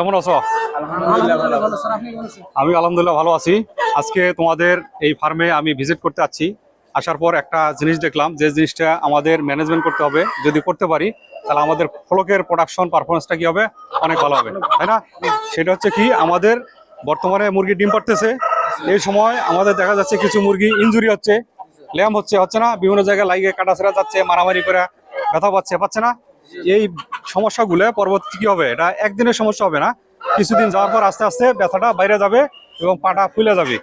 কেমন আছো? আমি আলহামদুলিল্লাহ ভালো আছি। আজকে তোমাদের এই ফার্মে আমি ভিজিট করতে যাচ্ছি আসার পর একটা জিনিস দেখলাম যে জিনিসটা আমাদের ম্যানেজমেন্ট করতে হবে। যদি করতে পারি তাহলে আমাদের ফলকের প্রোডাকশন পারফরমেন্সটা কি হবে? অনেক ভালো হবে। তাই না? সেটা হচ্ছে কি আমাদের বর্তমানে মুরগি ডিম পারতেছে এই সময় আমাদের দেখা যাচ্ছে কিছু মুরগি ইনজুরি হচ্ছে। ল্যাম হচ্ছে হচ্ছে না? বিভিন্ন জায়গায় লাইগে কাটাছেড়া যাচ্ছে মারামারি করে ব্যথা পাচ্ছে পাচ্ছে না? এই সমস্যাগুলো পরবর্তী কি হবে? এটা একদিনের সমস্যা হবে না। কিছুদিন যাওয়ার পর আস্তে আস্তে ব্যথাটা বাইরে যাবে এবং পাটা ফুলে যাবে।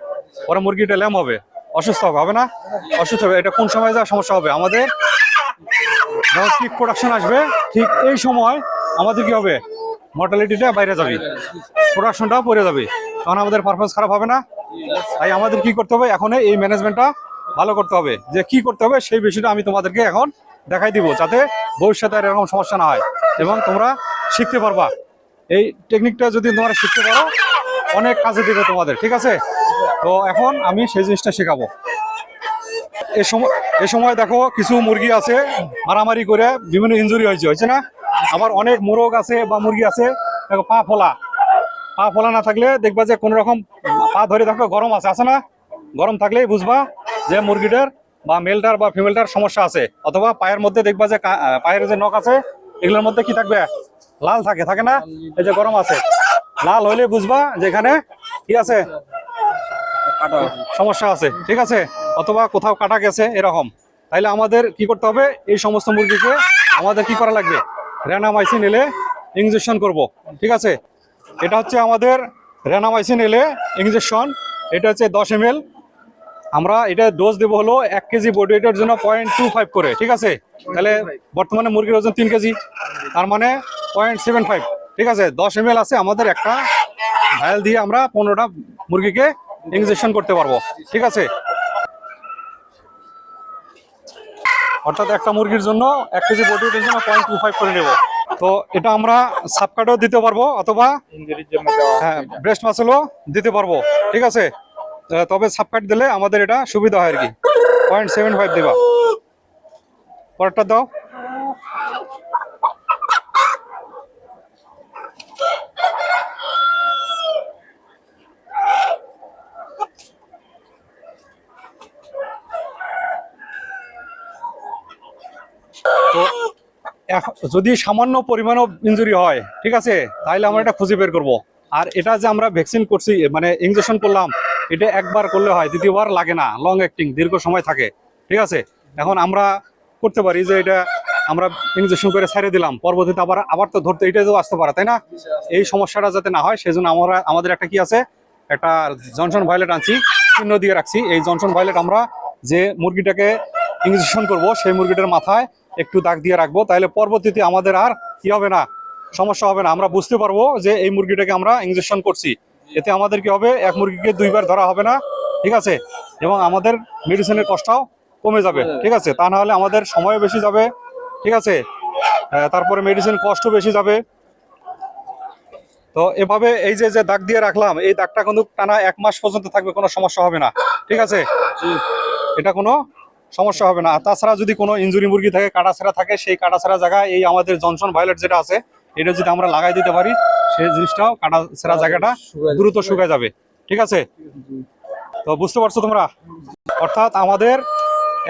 পরে মুরগিটা ল্যাম হবে। অসুস্থ হবে হবে না? অসুস্থ হবে। এটা কোন সময় যা সমস্যা হবে? আমাদের যখন পিক প্রোডাকশন আসবে? ঠিক এই সময় আমাদের কি হবে? মর্টালিটিটা বাইরে যাবে। প্রোডাকশনটাও পড়ে যাবে। তখন আমাদের পারফরমেন্স খারাপ হবে না। তাই আমাদের কি করতে হবে? এখন এই ম্যানেজমেন্টটা ভালো করতে হবে। যে কি করতে হবে সেই বিষয়টা আমি তোমাদেরকে এখন দেখাই দিব যাতে ভবিষ্যতে আর এরকম সমস্যা না হয়। এবং তোমরা শিখতে পারবা। এই টেকনিকটা যদি তোমরা শিখতে পারো, অনেক কাজে দিবে তোমাদের, ঠিক আছে? তো এখন আমি সেই জিনিসটা শেখাবো। এ সময় এ সময় দেখো কিছু মুরগি আছে, মারামারি করে বিভিন্ন ইঞ্জুরি হয়েছে হয়েছে না? আবার অনেক মোরগ আছে বা মুরগি আছে, দেখো পা ফোলা। পা ফোলা না থাকলে দেখবা যে কোনো রকম পা ধরে দেখো গরম আছে আছে না? গরম থাকলেই বুঝবা যে মুরগিটার বা মেলটার বা ফিমেলটার সমস্যা আছে অথবা পায়ের মধ্যে দেখবা যে পায়ের যে নখ আছে এগুলোর মধ্যে কি থাকবে? লাল থাকে থাকে না? এই যে গরম আছে। লাল হইলে বুঝবা যে এখানে কি আছে? সমস্যা আছে ঠিক আছে? অথবা কোথাও কাটা গেছে এরকম। তাইলে আমাদের কি করতে হবে? এই সমস্ত মুরগিকে আমাদের কি করা লাগবে? রেনামাইসিন এলে ইঞ্জেকশন করব ঠিক আছে? এটা হচ্ছে আমাদের র্যানামাইসিন এলে ইঞ্জেকশন এটা হচ্ছে দশ এম আমরা এটা ডোজ দেবো হলো এক কেজি বডি ওয়েটের জন্য পয়েন্ট টু ফাইভ করে ঠিক আছে? তাহলে বর্তমানে মুরগির ওজন তিন কেজি তার মানে পয়েন্ট সেভেন ফাইভ ঠিক আছে? দশ এম আছে আমাদের একটা ভায়াল দিয়ে আমরা পনেরোটা মুরগিকে ইঞ্জেকশন করতে পারব ঠিক আছে? অর্থাৎ একটা মুরগির জন্য এক কেজি বডি ওয়েটের জন্য পয়েন্ট টু ফাইভ করে নেব। তো এটা আমরা সাবকাটও দিতে পারব অথবা হ্যাঁ ব্রেস্ট মাসেলও দিতে পারব ঠিক আছে? তবে সাবকাট দিলে আমাদের এটা সুবিধা হয় আর কি। পয়েন্ট সেভেন ফাইভ দেবা। পরেরটা দাও। তো যদি সামান্য পরিমাণও ইঞ্জুরি হয়, ঠিক আছে? তাহলে আমরা এটা খুঁজে বের করব। আর এটা যে আমরা ভ্যাকসিন করছি মানে ইঞ্জেকশন করলাম, এটা একবার করলে হয়, দ্বিতীয়বার লাগে না লং অ্যাক্টিং দীর্ঘ সময় থাকে, ঠিক আছে? এখন আমরা করতে পারি যে এটা আমরা ইঞ্জেকশন করে ছেড়ে দিলাম, পরবর্তীতে আবার আবার তো ধরতে, এটাই তো আসতে পারে, তাই না? এই সমস্যাটা যাতে না হয়, সেজন্য আমরা, আমাদের একটা কি আছে, একটা জনসন ভায়োলেট আনছি, চিহ্ন দিয়ে রাখছি, এই জনসন ভায়োলেট আমরা যে মুরগিটাকে ইঞ্জেকশন করব, সেই মুরগিটার মাথায় একটু দাগ দিয়ে রাখব, তাহলে পরবর্তীতে আমাদের আর কি হবে না সমস্যা হবে না। আমরা বুঝতে পারব যে এই মুরগিটাকে আমরা ইঞ্জেকশন করছি। এতে আমাদের কি হবে? এক মুরগিকে দুইবার ধরা হবে না, ঠিক আছে? এবং আমাদের মেডিসিনের কষ্টটাও কমে যাবে, ঠিক আছে? তা না হলে আমাদের সময় বেশি যাবে, ঠিক আছে? তারপরে মেডিসিন কষ্ট বেশি যাবে। তো এভাবে এই যে যে দাগ দিয়ে রাখলাম, এই দাগটা কিন্তু টানা এক মাস পর্যন্ত থাকবে, কোনো সমস্যা হবে না, ঠিক আছে? এটা কোনো সমস্যা হবে না। তাছাড়া যদি কোনো ইঞ্জুরি মুরগি থাকে, কাটাছেড়া থাকে, সেই কাটাছেড়া জায়গায় এই আমাদের জনসন ভায়োলেট যেটা আছে এটা যদি আমরা লাগাই দিতে পারি সেই জিনিসটাও কাটাছেড়া জায়গাটা দ্রুত শুকায় যাবে। ঠিক আছে? তো বুঝতে পারছ তোমরা? অর্থাৎ আমাদের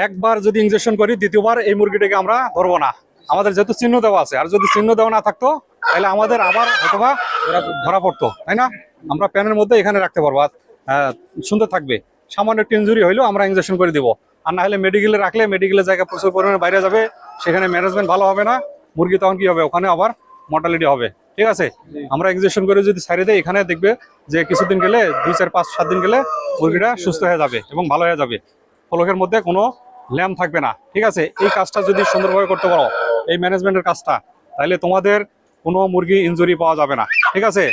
একবার যদি ইঞ্জেকশন করি দ্বিতীয়বার এই মুরগিটাকে আমরা ধরবো না। আমাদের যেহেতু চিহ্ন দেওয়া আছে আর যদি চিহ্ন দেওয়া না থাকতো তাহলে আমাদের আবার হয়তোবা ধরা পড়তো তাই না? আমরা প্যানের মধ্যে এখানে রাখতে পারব। আর সুন্দর থাকবে। সামান্য একটু ইঞ্জুরি হইলেও আমরা ইঞ্জেকশন করে দিব। আর না হলে মেডিকেলে রাখলে মেডিকেলের জায়গায় প্রচুর পরিমাণে বাইরে যাবে সেখানে ম্যানেজমেন্ট ভালো হবে না। মুরগি তখন কি হবে? ওখানে আবার মর্টালিটি হবে ঠিক আছে? আমরা ইঞ্জেকশন করে যদি ছাড়ে দেয় এখানে দেখবে যে কিছুদিন গেলে দুই চার পাঁচ সাত দিন গেলে মুরগিটা সুস্থ হয়ে যাবে এবং ভালো হয়ে যাবে। ফলকের মধ্যে কোনো ল্যাম থাকবে না ঠিক আছে? এই কাজটা যদি সুন্দরভাবে করতে পারো এই ম্যানেজমেন্টের কাজটা তাহলে তোমাদের কোনো মুরগি ইনজুরি পাওয়া যাবে না ঠিক আছে?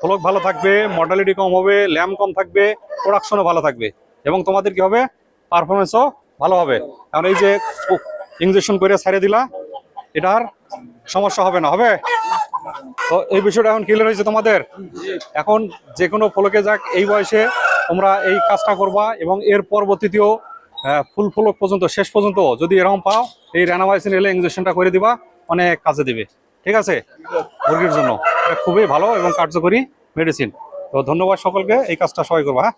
ফলক ভালো থাকবে মর্টালিটি কম হবে ল্যাম কম থাকবে প্রোডাকশনও ভালো থাকবে এবং তোমাদের কি হবে? পারফরমেন্সও ভালো হবে। কারণ এই যে ইঞ্জেকশন করে ছাড়িয়ে দিলা এটার সমস্যা হবে না হবে? তো এই বিষয়টা এখন ক্লিয়ার হয়েছে তোমাদের? এখন যে কোনো ফলকে যাক, এই বয়সে তোমরা এই কাজটা করবা এবং এর পরবর্তীতেও ফুল ফলক পর্যন্ত, শেষ পর্যন্ত যদি এরকম পাও, এই র্যানামাইসিন এলে ইঞ্জেকশনটা করে দিবা, অনেক কাজে দিবে। ঠিক আছে? মুরগির জন্য। এটা খুবই ভালো এবং কার্যকরী মেডিসিন তো ধন্যবাদ সকলকে, এই কাজটা সবাই করবা হ্যাঁ?